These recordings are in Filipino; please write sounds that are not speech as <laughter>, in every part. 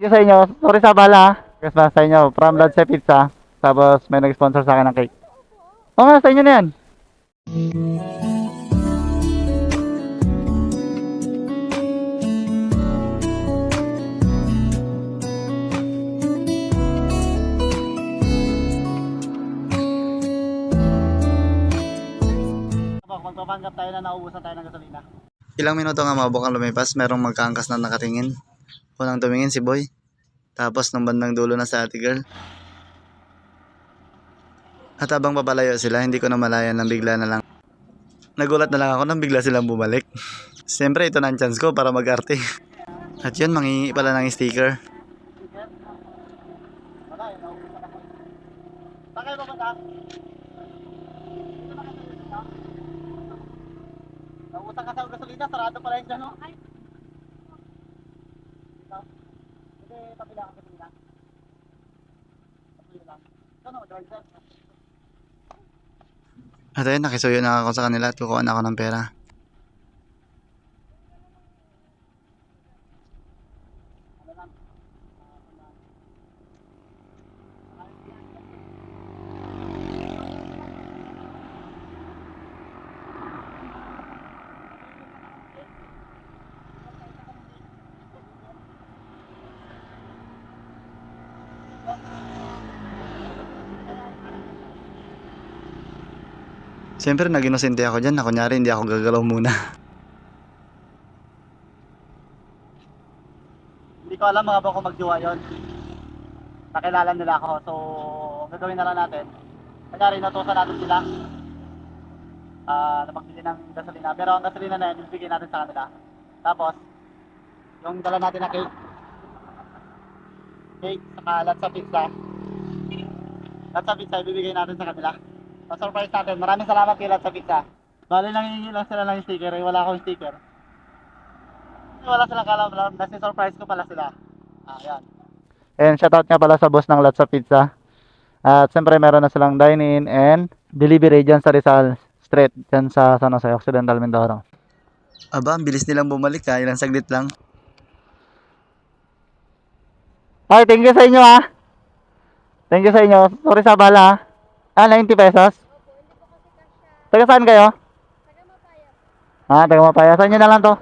Thank you sa inyo. Sorry sa bala. Christmas sa inyo. From Ladse Pizza. Tapos may nag-sponsor sa akin ng cake. Oo nga, sa inyo na yan. Magpapanggap tayo na naubusan tayo ng gasolina. Ilang minuto nga mabukang lumipas, merong magkaangkas na nakatingin. Unang tumingin si Boy. Tapos nung bandang dulo na sa ate girl. At habang papalayo sila, hindi ko na malayan nang bigla na lang. Nagulat na lang ako nang bigla silang bumalik. <laughs> Siyempre, ito na ang chance ko para mag-arte. <laughs> At yun, mangingi pala ng sticker. Naubusan ka sa gasolina, sarado pala yung dyan, no? Ay. Dito. Hindi, kapila ang gasolina. Kapila lang. Ito no, driver. At ayun, nakisuyo na ako sa kanila at na ako ng pera. Siyempre, nag-inosente ako dyan na kunyari hindi ako gagalaw muna. Hindi ko alam mga bako magjowa yun. Nakilala nila ako. So, gagawin na lang natin. Kanyari, natusan natin sila. Ah, na magbili ng gasolina. Pero ang gasolina na yun, ibigay natin sa kanila. Tapos, yung dala natin na cake. Cake, saka latsa pizza. Latsa pizza, ibibigay natin sa kanila. Pa-surprise natin. Maraming salamat kay Latsa Pizza. Bali, nangingi lang sila ng sticker. Eh, wala akong sticker. Wala silang kalam lang. Nasi surprise ko pala sila. Ah, yan. And shoutout nga pala sa boss ng Latsa Pizza. At siyempre meron na silang dine-in and delivery dyan sa Rizal Street. Dyan sa San Jose, Occidental Mindoro. Aba, ang bilis nilang bumalik ha, ilang saglit lang. Ay, thank you sa inyo ah. Thank you sa inyo. Sorry sa bala ah. Ah, 90 pesos? Taga saan kayo? Ah, taga Mapaya. Saan nyo na lang to?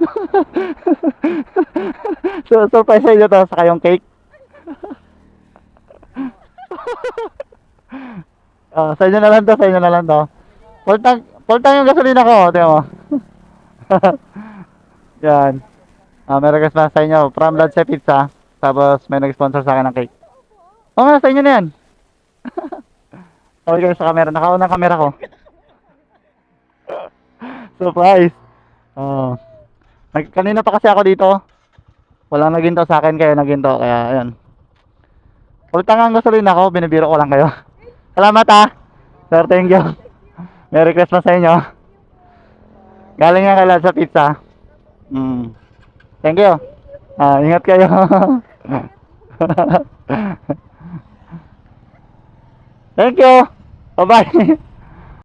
<laughs> so, surprise sa inyo to sa kayong cake. Ah, <laughs> sa inyo na lang to, sa inyo na lang to. Full tank yung gasolina ko, tingnan mo. <laughs> Yan. Ah, Merry Christmas sa inyo. From Ladse Pizza. Tapos may nag-sponsor sa akin ng cake. Oo nga, sa inyo na yan. <laughs> Tawag kayo sa camera. Nakauna ang camera ko. <laughs> Surprise. Oh. Nag kanina pa kasi ako dito. Walang naginto sa akin kaya naginto. Kaya, ayan. Ultang ang gasolina ko. Binibiro ko lang kayo. <laughs> Salamat ah. Sir, thank you. Merry Christmas sa inyo. Galing nga kay sa pizza. Mm. Thank you. Ah, ingat kayo. <laughs> Thank you. Bye-bye. <laughs>